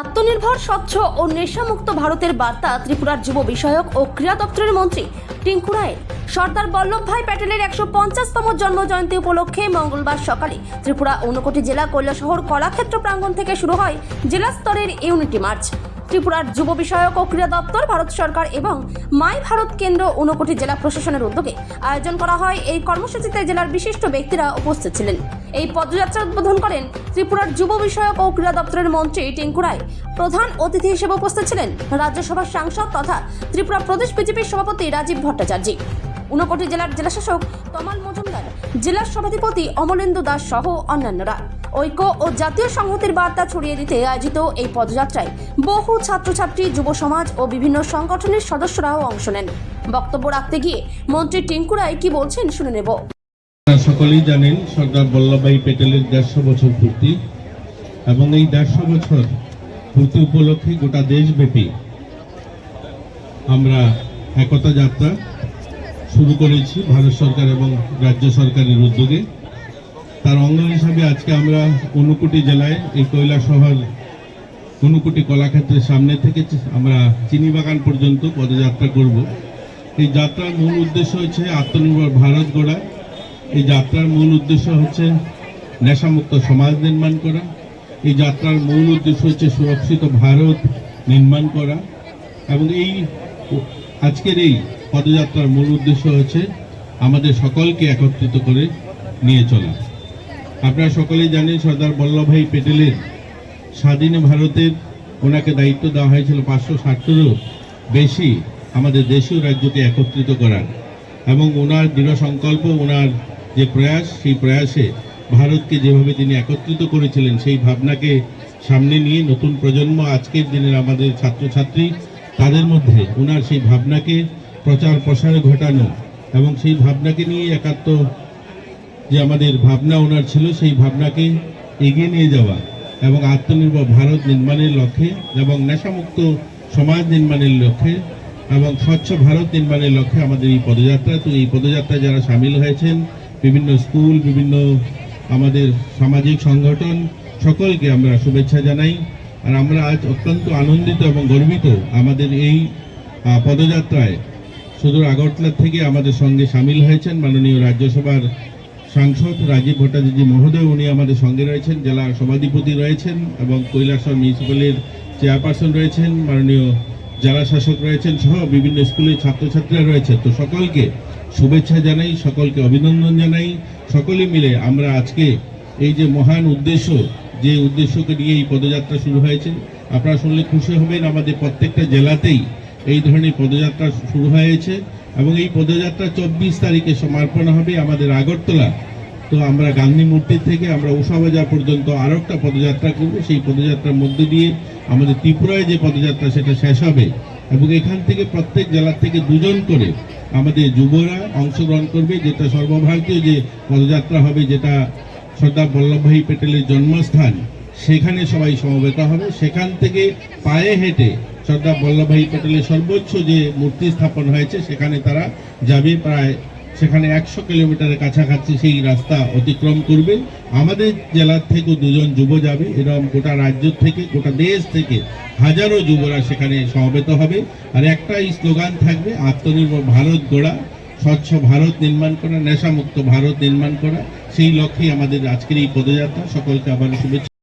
আত্মনির্ভর, স্বচ্ছ ও নেশামুক্ত ভারতের বার্তা ত্রিপুরার যুব বিষয়ক ও ক্রীড়া দপ্তরের মন্ত্রী টিঙ্কু রায়ের সর্দার বল্লভভাই প্যাটেলের একশো পঞ্চাশতম জন্মজয়ন্তী উপলক্ষে মঙ্গলবার সকালে ত্রিপুরা ঊনকোটি জেলা কৈলাসহর কলাক্ষেত্র প্রাঙ্গণ থেকে শুরু হয় জেলা স্তরের ইউনিটি মার্চ। ত্রিপুরার যুব বিষয়ক ও ক্রীড়া দপ্তর, ভারত সরকার এবং মাই ভারত কেন্দ্র ঊনকোটি জেলা প্রশাসনের উদ্যোগে আয়োজন করা হয়। এই কর্মসূচিতে জেলার বিশিষ্ট ব্যক্তিরা উপস্থিত ছিলেন। এই পদযাত্রা উদ্বোধন করেন ত্রিপুরার যুব বিষয়ক ও ক্রীড়া দপ্তরের মন্ত্রী টিঙ্কু রায় প্রধান অতিথি হিসেবে উপস্থিত ছিলেন রাজ্যসভার সাংসদ তথা ত্রিপুরা প্রদেশ বিজেপির সভাপতি রাজীব ভট্টাচার্য। ঊনকোটি জেলার জেলাশাসক তমাল মজুমদার, জেলার সভাধিপতি অমলেন্দু দাস সহ অন্যান্যরা। ঐক্য ও জাতীয় সংহতির বার্তা ছড়িয়ে দিতে আয়োজিত এই পদযাত্রায় বহু ছাত্রছাত্রী, যুব সমাজ ও বিভিন্ন সংগঠনের সদস্যরাও অংশ নেন। বক্তব্য রাখতে গিয়ে মন্ত্রী টিঙ্কু রায় কি বলছেন শুনে নেব। সকলেই জানেন সর্দার বল্লভভাই প্যাটেলের দেড়শো বছর পূর্তি এবং এই দেড়শো বছর পূর্তি উপলক্ষে গোটা দেশব্যাপী আমরা একতা যাত্রা শুরু করেছি, ভারত সরকার এবং রাজ্য সরকারের উদ্যোগে। তার অঙ্গ হিসাবে আজকে আমরা ঊনকোটি জেলায় এই কৈলাসহর ঊনকোটি কলাক্ষেত্রের সামনে থেকে আমরা চিনি বাগান পর্যন্ত পদযাত্রা করব। এই যাত্রার মূল উদ্দেশ্য হচ্ছে আত্মনির্ভর ভারত গড়া। এই যাত্রার মূল উদ্দেশ্য হচ্ছে নেশামুক্ত সমাজ নির্মাণ করা। এই যাত্রার মূল উদ্দেশ্য হচ্ছে সুরক্ষিত ভারত নির্মাণ করা। এবং এই আজকের এই পদযাত্রার মূল উদ্দেশ্য হচ্ছে আমাদের সকলকে একত্রিত করে নিয়ে চলা। আপনারা সকলেই জানেন সর্দার বল্লভভাই প্যাটেলের স্বাধীন ভারতের ওনাকে দায়িত্ব দেওয়া হয়েছিল পাঁচশো ষাটেরও বেশি আমাদের দেশীয় রাজ্যকে একত্রিত করার। এবং ওনার দৃঢ় সংকল্প, ওনার যে প্রয়াস, সেই প্রয়াসে ভারতকে যেভাবে তিনি একত্রিত করেছিলেন, সেই ভাবনাকে সামনে নিয়ে নতুন প্রজন্ম আজকের দিনের আমাদের ছাত্রছাত্রী, তাদের মধ্যে ওনার সেই ভাবনাকে প্রচার প্রসারে ঘটানো এবং সেই ভাবনাকে নিয়ে একাত্ম যে আমাদের ভাবনা ওনার ছিল, সেই ভাবনাকে এগিয়ে নিয়ে যাওয়া এবং আত্মনির্ভর ভারত নির্মাণের লক্ষ্যে এবং নেশামুক্ত সমাজ নির্মাণের লক্ষ্যে এবং স্বচ্ছ ভারত নির্মাণের লক্ষ্যে আমাদের এই পদযাত্রা। তো এই পদযাত্রায় যারা সামিল হয়েছেন, বিভিন্ন স্কুল, বিভিন্ন আমাদের সামাজিক সংগঠন, সকলকে আমরা শুভেচ্ছা জানাই। আর আমরা আজ অত্যন্ত আনন্দিত এবং গর্বিত আমাদের এই পদযাত্রায় সুদূর আগরতলা থেকে আমাদের সঙ্গে সামিল হয়েছেন মাননীয় রাজ্যসভার সাংসদ রাজীব ভট্টাচার্য মহোদয়, উনি আমাদের সঙ্গে রয়েছেন জেলার সভাধিপতি রয়েছেন এবং কৈলাসহর মিউনিসিপ্যালের চেয়ারপারসন রয়েছেন, মাননীয় জেলা শাসক রয়েছেন সহ বিভিন্ন স্কুলের ছাত্রছাত্রীরা রয়েছেন। তো সকলকে শুভেচ্ছা জানাই, সকলকে অভিনন্দন জানাই, সকলে মিলে আমরা আজকে এই যে মহান উদ্দেশ্য, যে উদ্দেশ্যকে নিয়ে এই পদযাত্রা শুরু হয়েছে, আপনারা শুনলে খুশি হবেন, আমাদের প্রত্যেকটা জেলাতেই এই ধরনের পদযাত্রা শুরু হয়েছে। এবং এই পদযাত্রা চব্বিশ তারিখে সমর্পণ হবে আমাদের আগরতলা। তো আমরা গান্ধী মূর্তি থেকে আমরা উষাবাজার পর্যন্ত আরও একটা পদযাত্রা করব। সেই পদযাত্রার মধ্যে দিয়ে আমাদের ত্রিপুরায় যে পদযাত্রা, সেটা শেষ হবে। এবং এখান থেকে প্রত্যেক জেলার থেকে দুজন করে আমাদের যুবরা অংশগ্রহণ করবে। যেটা সর্বভারতীয় যে পদযাত্রা হবে, যেটা সর্দার বল্লভভাই প্যাটেলের জন্মস্থান, সেখানে সবাই সমবেত হবে। সেখান থেকে পায়ে হেঁটে সর্দার বল্লভভাই প্যাটেলের সর্বোচ্চ যে মূর্তি স্থাপন হয়েছে, সেখানে তারা যাবে প্রায় সেখানে একশো কিলোমিটারের কাছাকাছি সেই রাস্তা অতিক্রম করবে। আমাদের জেলার থেকেও দুজন যুব যাবে এরকম গোটা রাজ্য থেকে, গোটা দেশ থেকে হাজারো যুবরা সেখানে সমবেত হবে। আর একটাই স্লোগান থাকবে, আত্মনির্ভর ভারত গোড়া, স্বচ্ছ ভারত নির্মাণ করা, নেশামুক্ত ভারত নির্মাণ করা। সেই লক্ষ্যেই আমাদের আজকের এই পদযাত্রা। সকলকে আবার শুভেচ্ছা।